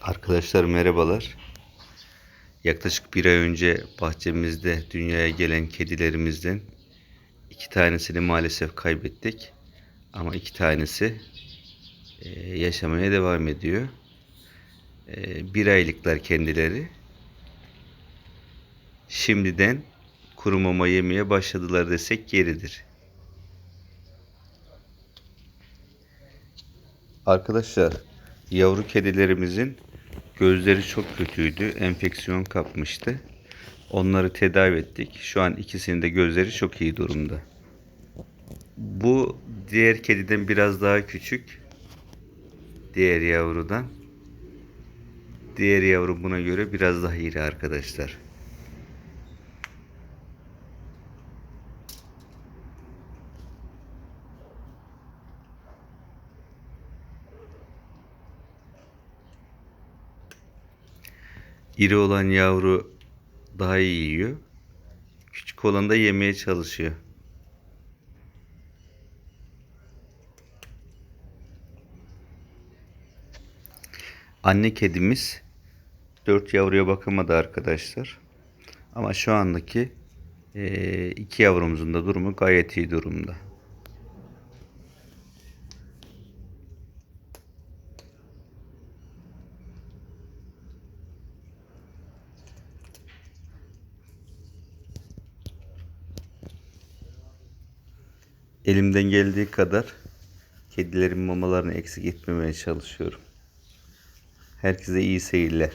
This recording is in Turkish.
Arkadaşlar merhabalar. Yaklaşık bir ay önce bahçemizde dünyaya gelen kedilerimizden iki tanesini maalesef kaybettik. Ama iki tanesi e, yaşamaya devam ediyor. E, Bir aylıklar kendileri. Şimdiden kuru mama yemeye başladılar desek yeridir. Arkadaşlar yavru kedilerimizin gözleri çok kötüydü. Enfeksiyon kapmıştı. Onları tedavi ettik. Şu an ikisinin de gözleri çok iyi durumda. Bu diğer kediden biraz daha küçük. Diğer yavrudan. Diğer yavru buna göre biraz daha iri arkadaşlar. İri olan yavru daha iyi yiyor. Küçük olan da yemeye çalışıyor. Anne kedimiz 4 yavruya bakamadı arkadaşlar. Ama şu andaki iki yavrumuzun da durumu gayet iyi durumda. Elimden geldiği kadar kedilerin mamalarını eksik etmemeye çalışıyorum. Herkese iyi seyirler.